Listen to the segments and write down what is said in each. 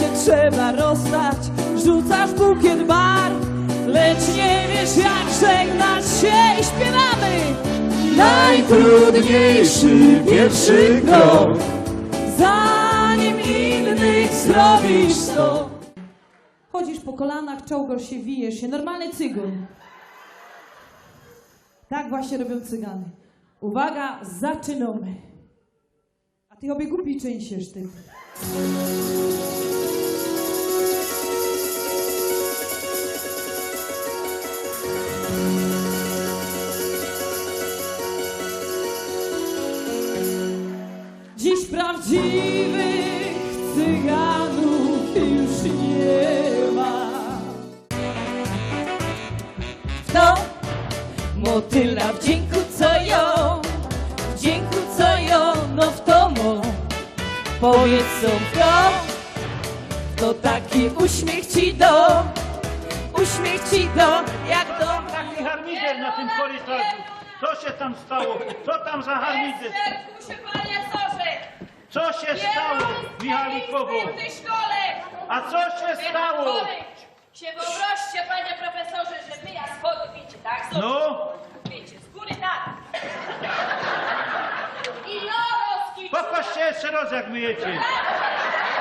się trzeba rozstać. Rzucasz bukiet bar Lecz nie wiesz jak żegnać się i śpiewamy. Najtrudniejszy pierwszy krok. Zanim innych zrobisz to. Chodzisz po kolanach, czołgasz się, wijesz się. Normalny cygun. Tak właśnie robią cygany. Uwaga, zaczynamy. A ty obie głupi częściesz ty Dziś prawdziwych cyganów już nie ma. Kto? Motyla w dzięku Powiedz są kto, kto taki uśmiech ci do, uśmiech ci do, jak do Taki harmider na tym korytarzu. Co się tam stało? Co tam za harmider? Panie Sorze! Co się stało, Michalikowo? w tej szkole! A co się stało? Się wyobraźcie, panie profesorze, że my ja schody wiecie, tak? Schody. No, Wiecie, z góry na dół. I loroski jeszcze raz jak myjecie.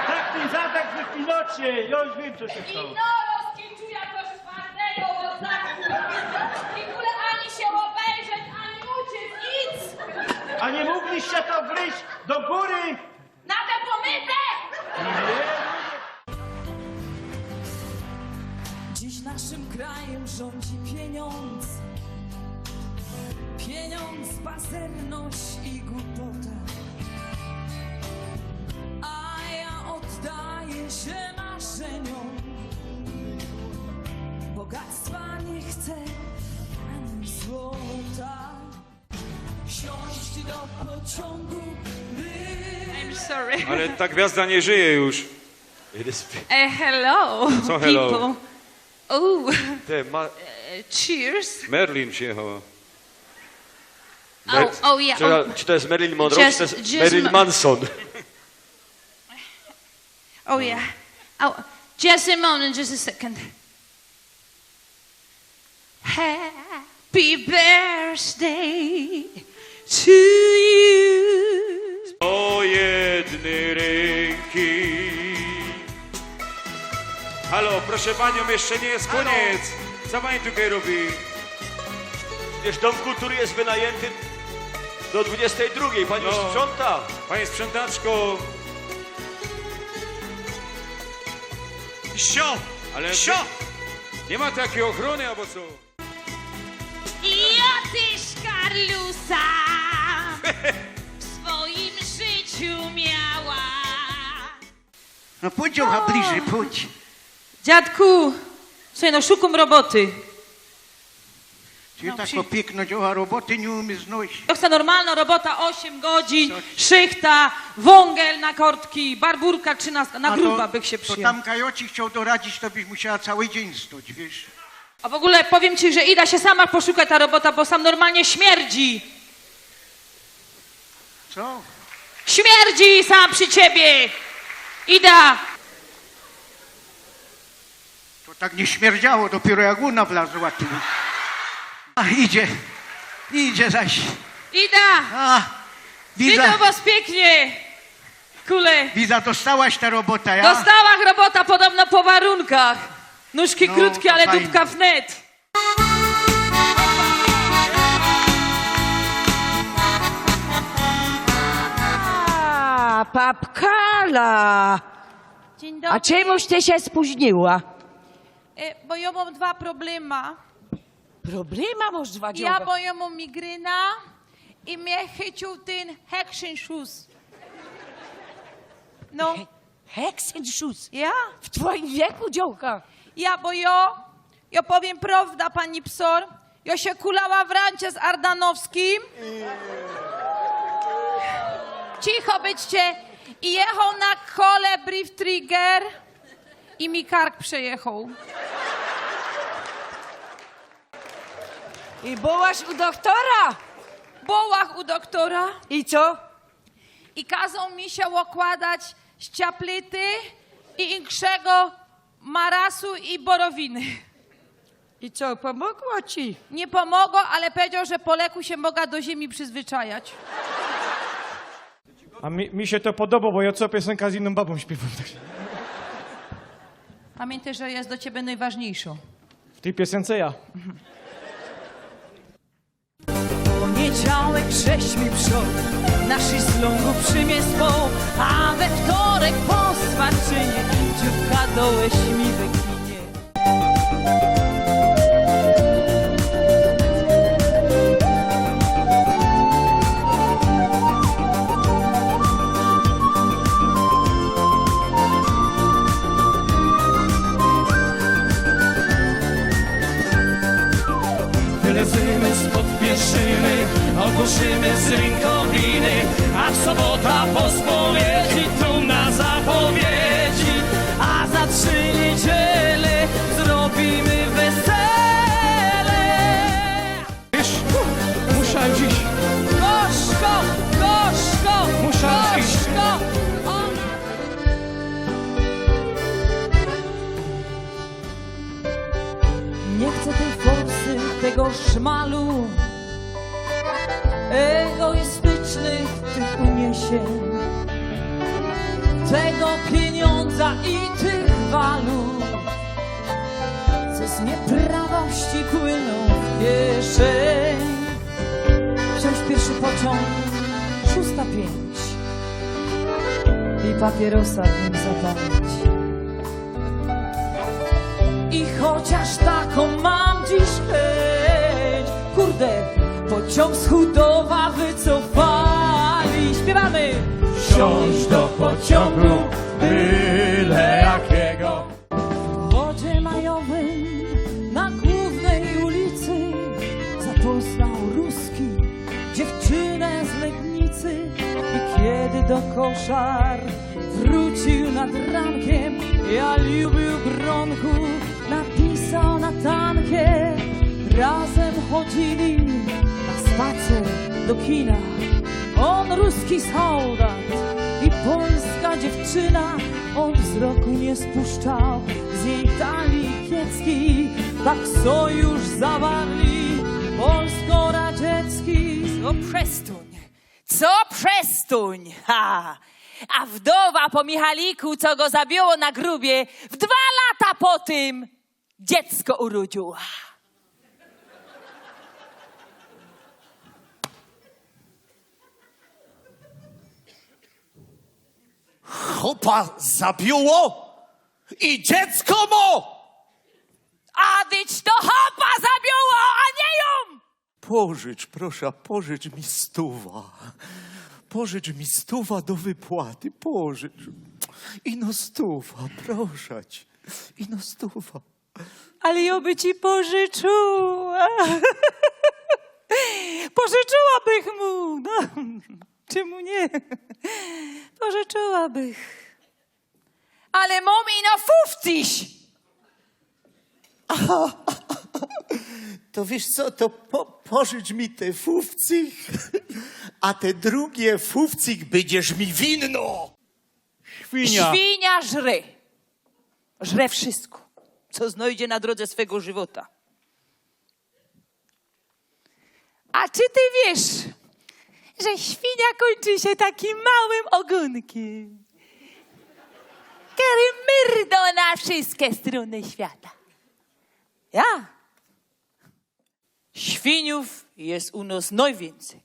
Tak ten zadek wypinocie. Ja już wiem co się I stało. loroski czuja to czwartego odznaku. I w ogóle ani się obejrzeć, ani uciec, nic! A nie mogliście to wryć do góry? Na te pomyte! Dziś naszym krajem rządzi pieniądz. Pieniądz, pazerność i głupota. Się marzeniom. Bogactwa nie chcę ani złota. Siąść do pociągu. I'm sorry. Ale ta gwiazda nie żyje już. Uh, hello, Co hello? people. Oh, Te, ma, uh, cheers. Merlin przyjechała. Oh, oh yeah. Czy, Oh, czy to jest Marilyn Monroe, Just- czy to jest ma- Manson? Oh yeah. Oh, just a moment, just a second. Happy birthday to you. O jednej ręki. Halo, proszę panią, jeszcze nie jest koniec. Co pani tutaj robi? Wiesz, dom kultury jest wynajęty do 22. Pani już No. sprząta. Pani sprzątaczko. Sio! Ale Sio! nie ma takiej ochrony, albo co? Ja też Karlusa w swoim życiu miała. No pójdź Jocha bliżej, pójdź. Dziadku, słuchaj, no szukam roboty. Ty tak piękno Jocha roboty nie umie znosić. To chcę normalna robota, 8 godzin, szychta, wągel na kortki, barburka 13, na A gruba to- bych się To przyjął. tam Kajoci chciał doradzić, to byś musiała cały dzień stać, wiesz. A w ogóle powiem ci, że Ida się sama poszuka ta robota, bo sam normalnie śmierdzi. Co? Śmierdzi sam przy ciebie. Ida, To tak nie śmierdziało, dopiero jak una wlazła tu. A idzie, idzie zaś. Ida, A, widzę was pięknie. Kule, Wiza dostałaś ta robota, ja? dostała robota podobno po warunkach. Nóżki No, krótkie, to ale fajnie. dupka wnet. A, papkala! Dzień A czemuś ty się spóźniła? E, Bo ja mam dwa problema. Problema masz dwa Ja, dzioba. bo ja mam migryna i mnie chycił ten Hexenschuss. No, Hexenschuss. ja? W twoim wieku, dziołka. Ja, bo ja, ja powiem prawda, pani psor, ja się kulała w rancie z Ardanowskim. Cicho byćcie. I jechał na kole Brief Trigger i mi kark przejechał. I byłaś u doktora. Bołach u doktora I co? i kazał mi się okładać ściaplity i Inkszego, Marasu i Borowiny. I co, pomogło ci? Nie pomogło, ale powiedział, że po leku się mogła do ziemi przyzwyczajać. A mi, mi się to podoba, bo ja co piosenka z inną babą śpiewam. tak. Pamiętaj, że jest do ciebie najważniejszą. W tej piosence ja. Poniedziałek żeśmy przod Nasi slągu przymiesł A we wtorek po swarczynie Dzióbka dołeś mi wykinie Wylezymy spod pieszyny, ogłoszymy z rękowiny, a sobota po spowiedzi Egoistycznych tych uniesień. Tego pieniądza i tych walut Co z nieprawości płyną w kieszeń. Wsiąść pierwszy pociąg, szósta pięć. I papierosa w nim zapalić. I chociaż taką mam dziś chęć, kurde, pociąg z Chudowa wycofali. Śpiewamy! Wsiąść do pociągu, byle jakiego. W wodzie majowym na głównej ulicy zapoznał Ruski dziewczynę z Legnicy i kiedy do koszar wrócił nad rankiem ja lubił Bronku napisał na tankie razem chodzili do kina on ruski soldat i polska dziewczyna On wzroku nie spuszczał z jej talii kiecki Tak sojusz zawarli polsko-radziecki Co przestuń? Co przestuń? Ha! A wdowa po Michaliku, co go zabiło na grubie, w dwa lata po tym dziecko urodziła. Chopa zabiło i dziecko mo! A dyć to hopa zabiło, a nie ją! Pożycz, proszę, pożycz mi stuwa. Pożycz mi stuwa do wypłaty, pożycz. Ino stuwa, proszę cię. Ino stuwa. Ale ja by ci pożyczyła. Pożyczyłabych mu. No, czemu nie? Pożyczyłabych. Ale mami no fufciś! To wiesz co, to po, pożycz mi te fufcik, a te drugie fufcik będziesz mi winno. Świnia. Świnia żre. Żre wszystko, co znajdzie na drodze swego żywota. A czy ty wiesz, że świnia kończy się takim małym ogonkiem, który myrdą na wszystkie strony świata? Ja. Świniów jest u nas najwięcej.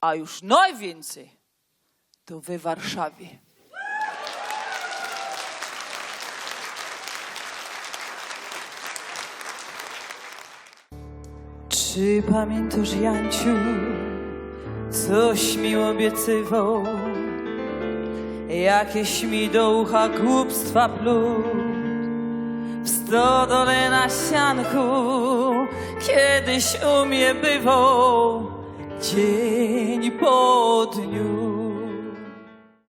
A już najwięcej to we Warszawie. Czy pamiętasz, Janciu, coś mi obiecywał? Jakieś mi do ucha głupstwa pluł. W stodole na sianku kiedyś u mnie bywał. Dzień po dniu